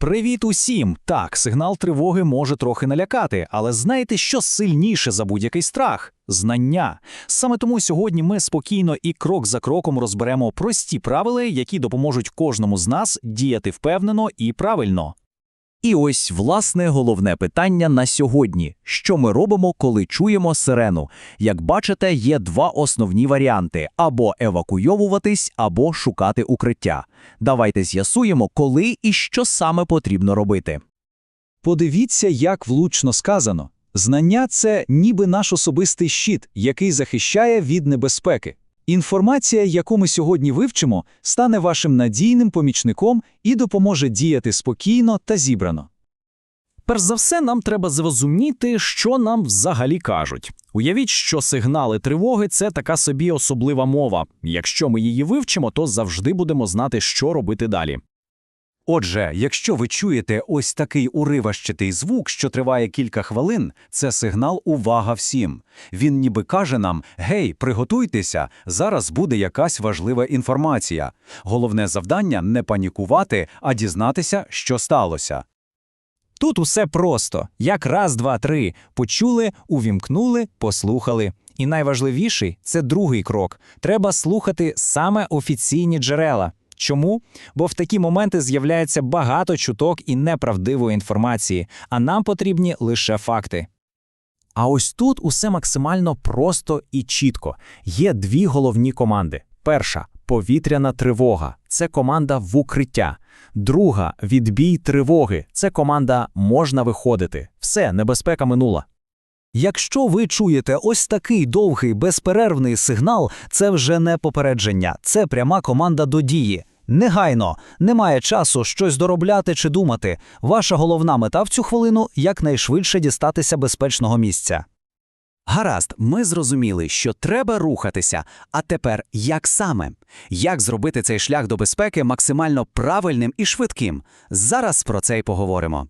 Привіт усім! Так, сигнал тривоги може трохи налякати, але знаєте, що сильніше за будь-який страх? Знання. Саме тому сьогодні ми спокійно і крок за кроком розберемо прості правила, які допоможуть кожному з нас діяти впевнено і правильно. І ось власне головне питання на сьогодні: що ми робимо, коли чуємо сирену? Як бачите, є два основні варіанти: або евакуйовуватись, або шукати укриття. Давайте з'ясуємо, коли і що саме потрібно робити. Подивіться, як влучно сказано. Знання – це ніби наш особистий щит, який захищає від небезпеки. Інформація, яку ми сьогодні вивчимо, стане вашим надійним помічником і допоможе діяти спокійно та зібрано. Перш за все, нам треба зрозуміти, що нам взагалі кажуть. Уявіть, що сигнали тривоги це така собі особлива мова. Якщо ми її вивчимо, то завжди будемо знати, що робити далі. Отже, якщо ви чуєте ось такий уриващитий звук, що триває кілька хвилин, це сигнал «Увага всім». Він ніби каже нам «Гей, приготуйтеся, зараз буде якась важлива інформація». Головне завдання – не панікувати, а дізнатися, що сталося. Тут усе просто. Як раз, два, три. Почули, увімкнули, послухали. І найважливіший це другий крок. Треба слухати саме офіційні джерела. Чому? Бо в такі моменти з'являється багато чуток і неправдивої інформації, а нам потрібні лише факти. А ось тут усе максимально просто і чітко. Є дві головні команди. Перша повітряна тривога це команда в укриття. Друга відбій тривоги це команда можна виходити. Все, небезпека минула. Якщо ви чуєте ось такий довгий безперервний сигнал, це вже не попередження, це пряма команда до дії. Негайно, немає часу щось доробляти чи думати. Ваша головна мета в цю хвилину якнайшвидше дістатися безпечного місця. Гаразд, ми зрозуміли, що треба рухатися. А тепер як саме? Як зробити цей шлях до безпеки максимально правильним і швидким? Зараз про це й поговоримо.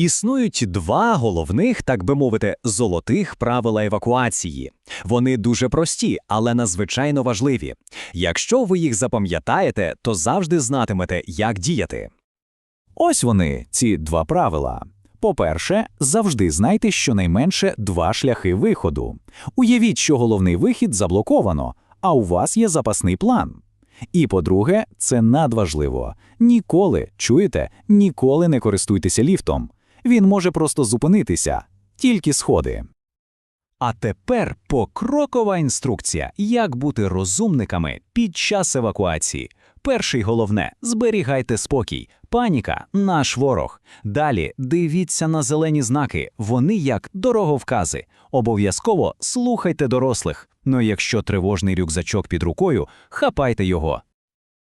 Існують два головних, так би мовити, золотих правила евакуації. Вони дуже прості, але надзвичайно важливі. Якщо ви їх запам'ятаєте, то завжди знатимете, як діяти. Ось вони, ці два правила. По-перше, завжди знайте щонайменше два шляхи виходу. Уявіть, що головний вихід заблоковано, а у вас є запасний план. І по-друге, це надважливо. Ніколи, чуєте, ніколи не користуйтеся ліфтом. Він може просто зупинитися, тільки сходи. А тепер покрокова інструкція, як бути розумниками під час евакуації. Перший головне зберігайте спокій. Паніка наш ворог. Далі дивіться на зелені знаки, вони як дороговкази. Обов'язково слухайте дорослих. Ну якщо тривожний рюкзачок під рукою, хапайте його.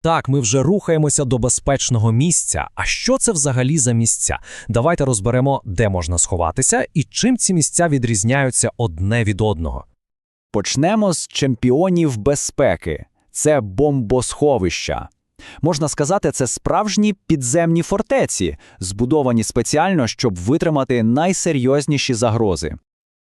Так, ми вже рухаємося до безпечного місця. А що це взагалі за місця? Давайте розберемо, де можна сховатися і чим ці місця відрізняються одне від одного. Почнемо з чемпіонів безпеки. Це бомбосховища. Можна сказати, це справжні підземні фортеці, збудовані спеціально, щоб витримати найсерйозніші загрози.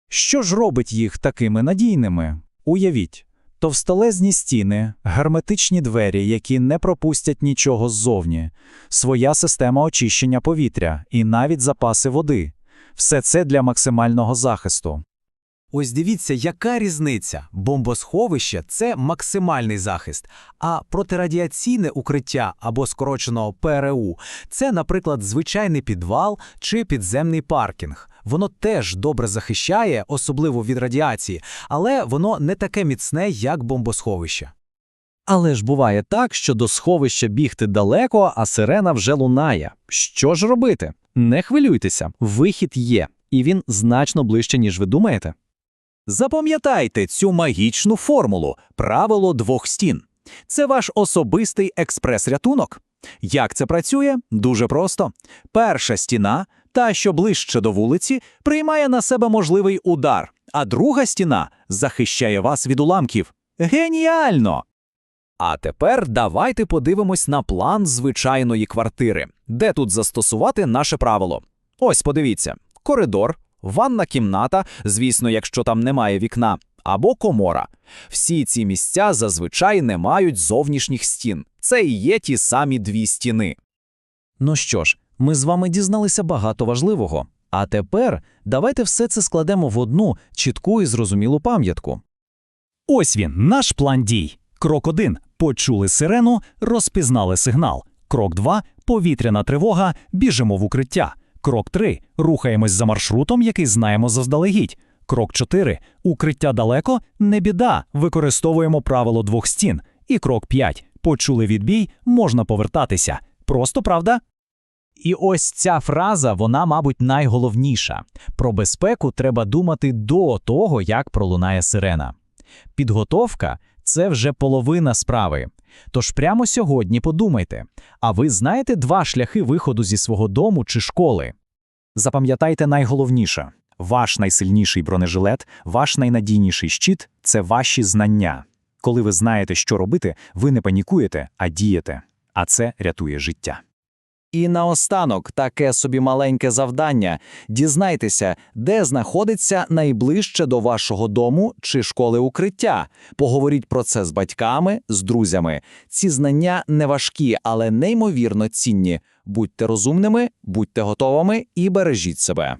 Що ж робить їх такими надійними? Уявіть. Товстолезні стіни, герметичні двері, які не пропустять нічого ззовні, своя система очищення повітря і навіть запаси води. Все це для максимального захисту. Ось дивіться, яка різниця. Бомбосховище це максимальний захист, а протирадіаційне укриття або скорочено ПРУ це, наприклад, звичайний підвал чи підземний паркінг. Воно теж добре захищає, особливо від радіації, але воно не таке міцне, як бомбосховище. Але ж буває так, що до сховища бігти далеко, а сирена вже лунає. Що ж робити? Не хвилюйтеся, вихід є, і він значно ближче, ніж ви думаєте. Запам'ятайте цю магічну формулу правило двох стін. Це ваш особистий експрес-рятунок. Як це працює? Дуже просто. Перша стіна, та що ближче до вулиці, приймає на себе можливий удар, а друга стіна захищає вас від уламків. Геніально! А тепер давайте подивимось на план звичайної квартири, де тут застосувати наше правило. Ось подивіться: коридор, ванна кімната, звісно, якщо там немає вікна, або комора. Всі ці місця зазвичай не мають зовнішніх стін. Це і є ті самі дві стіни. Ну що ж, Ми з вами дізналися багато важливого. А тепер давайте все це складемо в одну чітку і зрозумілу пам'ятку. Ось він, наш план дій. Крок 1 – почули сирену, розпізнали сигнал. Крок 2 – повітряна тривога, біжимо в укриття. Крок 3 – рухаємось за маршрутом, який знаємо заздалегідь. Крок 4 – укриття далеко, не біда, використовуємо правило двох стін. І крок 5 – почули відбій, можна повертатися. Просто правда? І ось ця фраза, вона, мабуть, найголовніша. Про безпеку треба думати до того, як пролунає сирена. Підготовка це вже половина справи. Тож прямо сьогодні подумайте: а ви знаєте два шляхи виходу зі свого дому чи школи? Запам'ятайте найголовніше. Ваш найсильніший бронежилет, ваш найнадійніший щит – це ваші знання. Коли ви знаєте, що робити, ви не панікуєте, а дієте. А це рятує життя. І наостанок таке собі маленьке завдання. Дізнайтеся, де знаходиться найближче до вашого дому чи школи укриття. Поговоріть про це з батьками, з друзями. Ці знання не важкі, але неймовірно цінні. Будьте розумними, будьте готовими і бережіть себе.